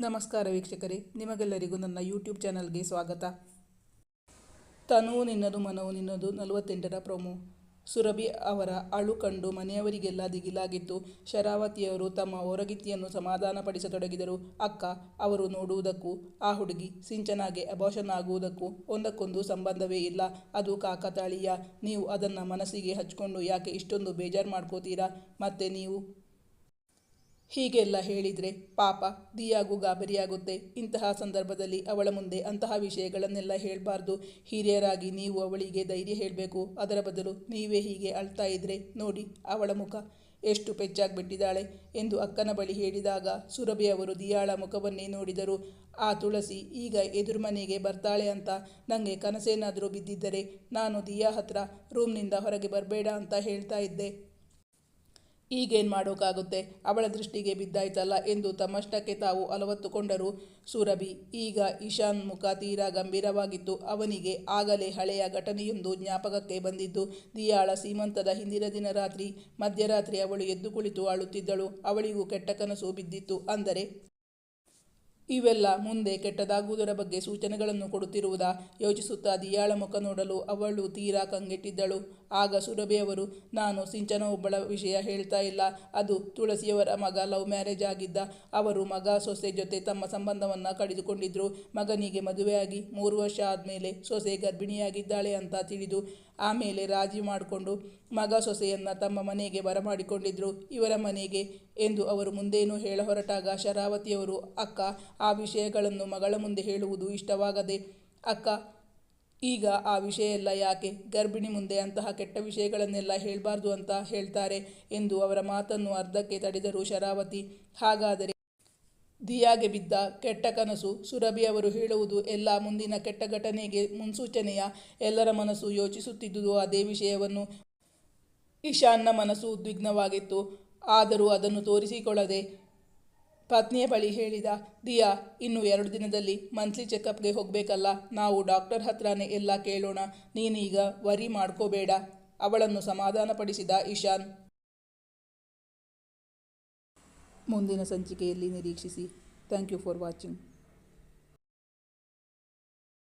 ನಮಸ್ಕಾರ ವೀಕ್ಷಕರೇ, ನಿಮಗೆಲ್ಲರಿಗೂ ನನ್ನ ಯೂಟ್ಯೂಬ್ ಚಾನಲ್ಗೆ ಸ್ವಾಗತ. ತನುವು ನಿನ್ನದು, ಮನವು ನಿನ್ನದು ನಲವತ್ತೆಂಟರ ಪ್ರೊಮೋ. ಸುರಭಿ ಅವರ ಅಳು ಕಂಡು ಮನೆಯವರಿಗೆಲ್ಲ ದಿಗಿಲಾಗಿತ್ತು ಶರಾವತಿಯವರು ತಮ್ಮ ಹೊರಗಿತ್ತಿಯನ್ನು ಸಮಾಧಾನಪಡಿಸತೊಡಗಿದರು. ಅಕ್ಕ, ಅವರು ನೋಡುವುದಕ್ಕೂ, ಆ ಹುಡುಗಿ ಸಿಂಚನಾಗೆ ಅಭಾಷಣ ಆಗುವುದಕ್ಕೂ ಒಂದಕ್ಕೊಂದು ಸಂಬಂಧವೇ ಇಲ್ಲ. ಅದು ಕಾಕತಾಳೀಯ ನೀವು ಅದನ್ನು ಮನಸ್ಸಿಗೆ ಹಚ್ಕೊಂಡು ಯಾಕೆ ಇಷ್ಟೊಂದು ಬೇಜಾರು ಮಾಡ್ಕೋತೀರಾ? ಮತ್ತೆ ನೀವು? ಹೀಗೆಲ್ಲ ಹೇಳಿದರೆ ಪಾಪ, ದಿಯಾಗೂ ಗಾಬರಿಯಾಗುತ್ತೆ. ಇಂತಹ ಸಂದರ್ಭದಲ್ಲಿ ಅವಳ ಮುಂದೆ ಅಂತಹ ವಿಷಯಗಳನ್ನೆಲ್ಲ ಹೇಳಬಾರ್ದು. ಹಿರಿಯರಾಗಿ ನೀವು ಅವಳಿಗೆ ಧೈರ್ಯ ಹೇಳಬೇಕು. ಅದರ ಬದಲು ನೀವೇ ಹೀಗೆ ಅಳ್ತಾ ಇದ್ರೆ ನೋಡಿ ಅವಳ ಮುಖ ಎಷ್ಟು ಪೆಚ್ಚಾಗ್ಬಿಟ್ಟಿದ್ದಾಳೆ ಎಂದು ಅಕ್ಕನ ಬಳಿ ಹೇಳಿದಾಗ ಸುರಭಿ ಅವರು ದಿಯಾಳ ಮುಖವನ್ನೇ ನೋಡಿದರು. ಆ ತುಳಸಿ ಈಗ ಎದುರು ಮನೆಗೆ ಬರ್ತಾಳೆ ಅಂತ ನನಗೆ ಕನಸೇನಾದರೂ ಬಿದ್ದಿದ್ದರೆ ನಾನು ದಿಯಾ ಹತ್ರ ರೂಮ್ನಿಂದ ಹೊರಗೆ ಬರಬೇಡ ಅಂತ ಹೇಳ್ತಾ ಇದ್ದೆ. ಈಗೇನು ಮಾಡೋಕ್ಕಾಗುತ್ತೆ ಅವಳ ದೃಷ್ಟಿಗೆ ಬಿದ್ದಾಯ್ತಲ್ಲ ಎಂದು ತಮ್ಮಷ್ಟಕ್ಕೆ ತಾವು ಅಲವತ್ತುಕೊಂಡರು. ಸುರಭಿ, ಈಗ ಇಶಾನ್ ಮುಖ ತೀರಾ ಗಂಭೀರವಾಗಿತ್ತು. ಅವನಿಗೆ ಆಗಲೇ ಹಳೆಯ ಘಟನೆಯೊಂದು ಜ್ಞಾಪಕಕ್ಕೆ ಬಂದಿದ್ದು. ದಿಯಾಳ ಸೀಮಂತದ ಹಿಂದಿನ ದಿನ ರಾತ್ರಿ, ಮಧ್ಯರಾತ್ರಿ ಅವಳು ಎದ್ದು ಕುಳಿತು ಅಳುತ್ತಿದ್ದಳು ಅವಳಿಗೂ ಕೆಟ್ಟ ಕನಸು ಬಿದ್ದಿತ್ತು. ಅಂದರೆ ಇವೆಲ್ಲ ಮುಂದೆ ಕೆಟ್ಟದಾಗುವುದರ ಬಗ್ಗೆ ಸೂಚನೆಗಳನ್ನು ಕೊಡುತ್ತಿರುವುದಾ? ಯೋಚಿಸುತ್ತಾ ದಿಯಾಳ ಮುಖ ನೋಡಲು ಅವಳು ತೀರಾ ಕಂಗೆಟ್ಟಿದ್ದಳು. ಆಗ ಸುರಭಿಯವರು, ನಾನು ಸಿಂಚನ ಒಬ್ಬಳ ವಿಷಯ ಹೇಳ್ತಾ ಇಲ್ಲ. ಅದು ತುಳಸಿಯವರ ಮಗ ಲವ್ ಮ್ಯಾರೇಜ್ ಆಗಿದ್ದ. ಅವರು ಮಗ ಸೊಸೆ ಜೊತೆ ತಮ್ಮ ಸಂಬಂಧವನ್ನು ಕಡಿದುಕೊಂಡಿದ್ದರು ಮಗನಿಗೆ ಮದುವೆಯಾಗಿ ಮೂರು ವರ್ಷ ಆದಮೇಲೆ ಸೊಸೆ ಗರ್ಭಿಣಿಯಾಗಿದ್ದಾಳೆ ಅಂತ ತಿಳಿದು ಆಮೇಲೆ ರಾಜಿ ಮಾಡಿಕೊಂಡು ಮಗ ಸೊಸೆಯನ್ನು ತಮ್ಮ ಮನೆಗೆ ಬರಮಾಡಿಕೊಂಡಿದ್ರು. ಇವರ ಮನೆಗೆ ಎಂದು ಅವರು ಮುಂದೇನು ಹೇಳ ಹೊರಟಾಗ ಶರಾವತಿಯವರು, ಅಕ್ಕ ಆ ವಿಷಯಗಳನ್ನು ಮಗಳ ಮುಂದೆ ಹೇಳುವುದು ಇಷ್ಟವಾಗದೆ, ಅಕ್ಕ, ಈಗ ಆ ವಿಷಯ ಎಲ್ಲ ಯಾಕೆ? ಗರ್ಭಿಣಿ ಮುಂದೆ ಅಂತಹ ಕೆಟ್ಟ ವಿಷಯಗಳನ್ನೆಲ್ಲ ಹೇಳಬಾರ್ದು ಅಂತ ಹೇಳ್ತಾರೆ ಎಂದು ಅವರ ಮಾತನ್ನು ಅರ್ಧಕ್ಕೆ ತಡೆದರು ಶರಾವತಿ. ಹಾಗಾದರೆ ದಿಯಾಗೆ ಬಿದ್ದ ಕೆಟ್ಟ ಕನಸು ಸುರಭಿ ಅವರು ಹೇಳುವುದು ಎಲ್ಲ ಮುಂದಿನ ಕೆಟ್ಟ ಘಟನೆಗೆ ಮುನ್ಸೂಚನೆಯ? ಎಲ್ಲರ ಮನಸ್ಸು ಯೋಚಿಸುತ್ತಿದ್ದುದು ಅದೇ ವಿಷಯವನ್ನು? ಇಶಾನ್ನ ಮನಸ್ಸು ಉದ್ವಿಗ್ನವಾಗಿತ್ತು. ಆದರೂ ಅದನ್ನು ತೋರಿಸಿಕೊಳ್ಳದೆ ಪತ್ನಿಯ ಬಳಿ ಹೇಳಿದ, ದಿಯಾ, ಇನ್ನು ಎರಡು ದಿನದಲ್ಲಿ ಮಂತ್ಲಿ ಚೆಕಪ್ಗೆ ಹೋಗಬೇಕಲ್ಲ, ನಾವು ಡಾಕ್ಟರ್ ಹತ್ರನೇ ಎಲ್ಲ ಕೇಳೋಣ, ನೀನೀಗ ವರಿ ಮಾಡ್ಕೋಬೇಡ. ಅವಳನ್ನು ಸಮಾಧಾನಪಡಿಸಿದ ಇಶಾನ್ ಮುಂದಿನ ಸಂಚಿಕೆಯಲ್ಲಿ ನಿರೀಕ್ಷಿಸಿ. Thank you for watching